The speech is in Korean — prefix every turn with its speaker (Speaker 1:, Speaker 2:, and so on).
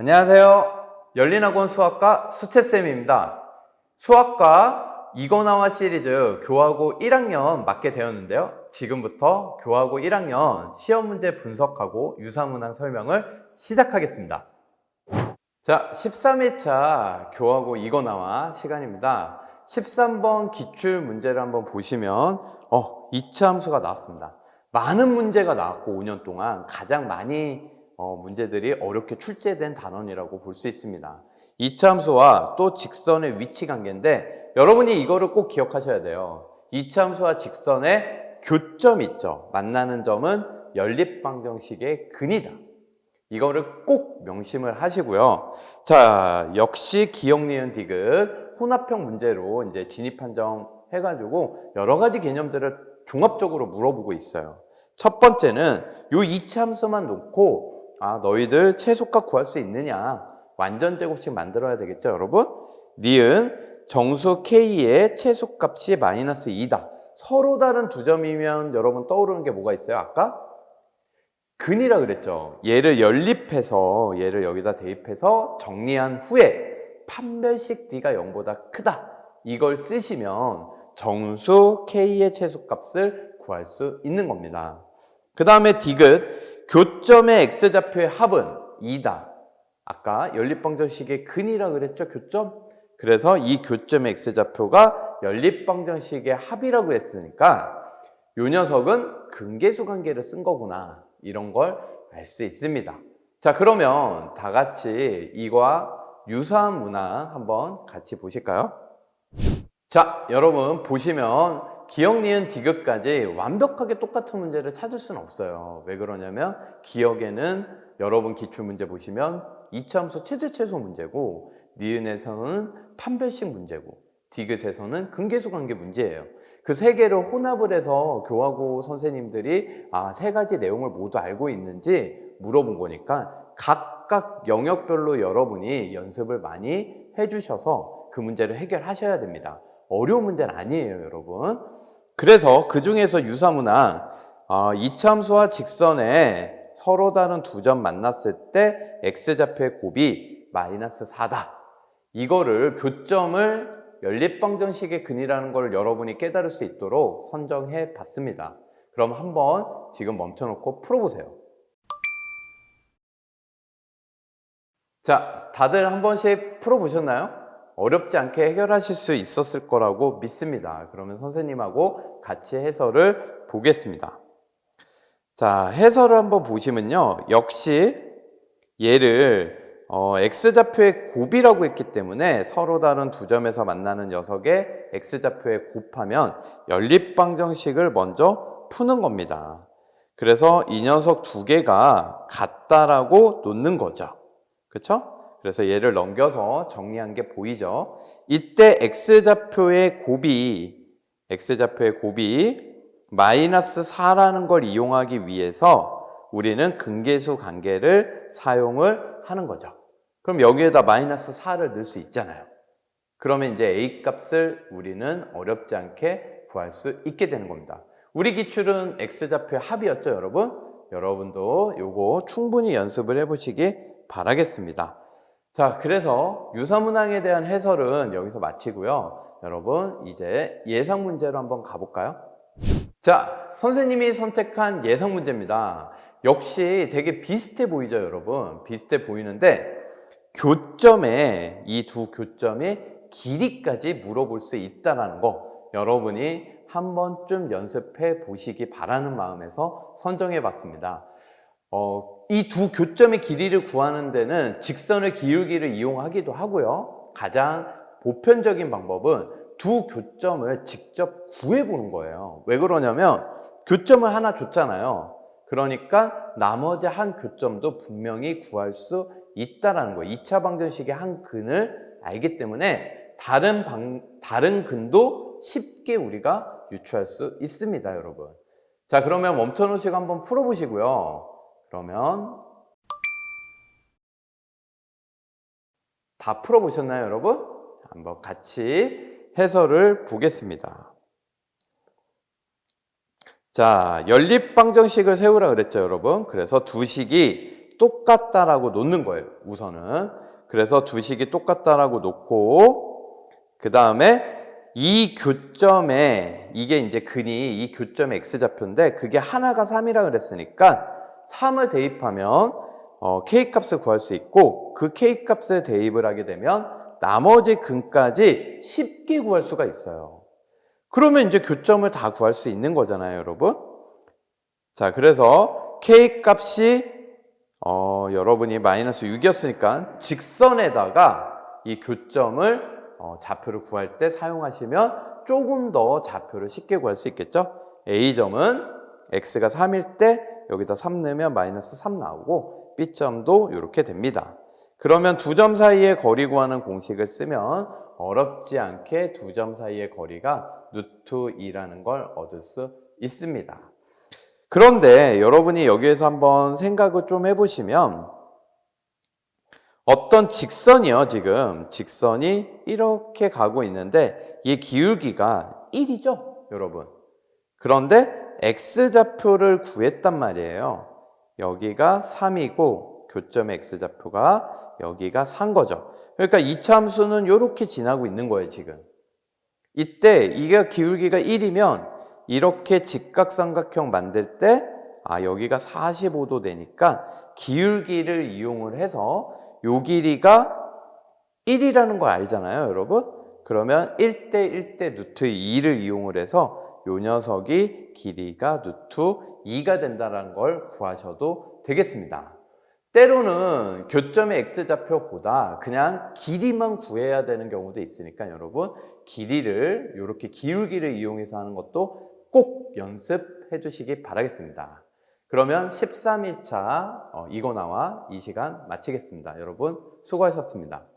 Speaker 1: 안녕하세요. 열린학원 수학과 수채쌤입니다. 수학과 이거나와 시리즈 교하고 1학년 맡게 되었는데요. 지금부터 교하고 1학년 시험 문제 분석하고 유사문항 설명을 시작하겠습니다. 자, 13일차 교하고 이거나와 시간입니다. 13번 기출 문제를 한번 보시면 어, 이차 함수가 나왔습니다. 많은 문제가 나왔고 5년 동안 가장 많이 어, 문제들이 어렵게 출제된 단원이라고 볼 수 있습니다. 이차 함수와 또 직선의 위치 관계인데 여러분이 이거를 꼭 기억하셔야 돼요. 이차 함수와 직선의 교점 있죠. 만나는 점은 연립방정식의 근이다. 이거를 꼭 명심을 하시고요. 자, 역시 기억, 니은, 디귿 혼합형 문제로 이제 진입 판정 해가지고 여러 가지 개념들을 종합적으로 물어보고 있어요. 첫 번째는 요 이차함수만 놓고 아 너희들 최소값 구할 수 있느냐 완전 제곱식 만들어야 되겠죠, 여러분? 니은 정수 k의 최소값이 마이너스 2다. 서로 다른 두 점이면 여러분 떠오르는 게 뭐가 있어요? 아까 근이라 그랬죠. 얘를 연립해서 얘를 여기다 대입해서 정리한 후에 판별식 d가 0보다 크다. 이걸 쓰시면 정수 k의 최소값을 구할 수 있는 겁니다. 그 다음에 디귿 교점의 x좌표의 합은 2다. 아까 연립방정식의 근이라 그랬죠, 교점? 그래서 이 교점의 x좌표가 연립방정식의 합이라고 했으니까 요 녀석은 근계수 관계를 쓴 거구나. 이런 걸 알 수 있습니다. 자, 그러면 다 같이 이와 유사한 문항 한번 같이 보실까요? 자, 여러분 보시면 기억, 니은, 디귿까지 완벽하게 똑같은 문제를 찾을 수는 없어요. 왜 그러냐면 기억에는 여러분 기출 문제 보시면 이차함수 최대 최소 문제고 니은에서는 판별식 문제고 디귿에서는 근계수 관계 문제예요. 그 세 개를 혼합을 해서 교하고 선생님들이 아, 세 가지 내용을 모두 알고 있는지 물어본 거니까 각각 영역별로 여러분이 연습을 많이 해주셔서 그 문제를 해결하셔야 됩니다. 어려운 문제는 아니에요, 여러분. 그래서 그 중에서 유사문항, 아, 이차함수와 직선에 서로 다른 두 점 만났을 때 x좌표의 곱이 마이너스 4다. 이거를 교점을 연립방정식의 근이라는 걸 여러분이 깨달을 수 있도록 선정해 봤습니다. 그럼 한번 지금 멈춰놓고 풀어보세요. 자, 다들 한 번씩 풀어보셨나요? 어렵지 않게 해결하실 수 있었을 거라고 믿습니다. 그러면 선생님하고 같이 해설을 보겠습니다. 자, 해설을 한번 보시면요. 역시 얘를 어, x좌표의 곱이라고 했기 때문에 서로 다른 두 점에서 만나는 녀석의 x좌표에 곱하면 연립방정식을 먼저 푸는 겁니다. 그래서 이 녀석 두 개가 같다라고 놓는 거죠. 그렇죠? 그래서 얘를 넘겨서 정리한 게 보이죠? 이때 x좌표의 곱이 x좌표의 곱이 마이너스 4라는 걸 이용하기 위해서 우리는 근계수 관계를 사용을 하는 거죠. 그럼 여기에다 마이너스 4를 넣을 수 있잖아요. 그러면 이제 a 값을 우리는 어렵지 않게 구할 수 있게 되는 겁니다. 우리 기출은 x좌표의 합이었죠, 여러분? 여러분도 요거 충분히 연습을 해보시기 바라겠습니다. 자, 그래서 유사문항에 대한 해설은 여기서 마치고요. 여러분, 이제 예상 문제로 한번 가볼까요? 자, 선생님이 선택한 예상 문제입니다. 역시 되게 비슷해 보이죠, 여러분? 비슷해 보이는데, 교점에, 이 두 교점의 길이까지 물어볼 수 있다는 거, 여러분이 한 번쯤 연습해 보시기 바라는 마음에서 선정해 봤습니다. 어, 이 두 교점의 길이를 구하는 데는 직선의 기울기를 이용하기도 하고요. 가장 보편적인 방법은 두 교점을 직접 구해보는 거예요. 왜 그러냐면 교점을 하나 줬잖아요. 그러니까 나머지 한 교점도 분명히 구할 수 있다라는 거예요. 2차 방정식의 한 근을 알기 때문에 다른 방, 다른 근도 쉽게 우리가 유추할 수 있습니다, 여러분. 자, 그러면 멈춰놓으시고 한번 풀어보시고요. 그러면 다 풀어보셨나요, 여러분? 한번 같이 해설을 보겠습니다. 자, 연립방정식을 세우라 그랬죠, 여러분. 그래서 두 식이 똑같다라고 놓는 거예요. 우선은. 그래서 두 식이 똑같다라고 놓고 그 다음에 이 교점에 이게 이제 근이 이 교점의 x좌표인데 그게 하나가 3이라 그랬으니까 3을 대입하면 어, k 값을 구할 수 있고 그 k 값을 대입을 하게 되면 나머지 근까지 쉽게 구할 수가 있어요. 그러면 이제 교점을 다 구할 수 있는 거잖아요, 여러분. 자, 그래서 k 값이 어, 여러분이 마이너스 6이었으니까 직선에다가 이 교점을 어, 좌표를 구할 때 사용하시면 조금 더 좌표를 쉽게 구할 수 있겠죠? A점은 x가 3일 때 여기다 3 넣으면 마이너스 3 나오고 B점도 이렇게 됩니다. 그러면 두 점 사이의 거리 구하는 공식을 쓰면 어렵지 않게 두 점 사이의 거리가 루트 2라는 걸 얻을 수 있습니다. 그런데 여러분이 여기에서 한번 생각을 좀 해보시면 어떤 직선이요, 지금. 직선이 이렇게 가고 있는데 이 기울기가 1이죠, 여러분. 그런데 x좌표를 구했단 말이에요. 여기가 3이고 교점의 x좌표가 여기가 3 거죠. 그러니까 이참수는 이렇게 지나고 있는 거예요, 지금. 이때 이게 기울기가 1이면 이렇게 직각삼각형 만들 때 아, 여기가 45도 되니까 기울기를 이용을 해서 요 길이가 1이라는 걸 알잖아요, 여러분? 그러면 1대 1대 루트 2를 이용을 해서 요 녀석이 길이가 루트 2가 된다는 걸 구하셔도 되겠습니다. 때로는 교점의 x좌표보다 그냥 길이만 구해야 되는 경우도 있으니까 여러분 길이를 이렇게 기울기를 이용해서 하는 것도 꼭 연습해 주시기 바라겠습니다. 그러면 13일차 어, 이거 나와 이 시간 마치겠습니다. 여러분 수고하셨습니다.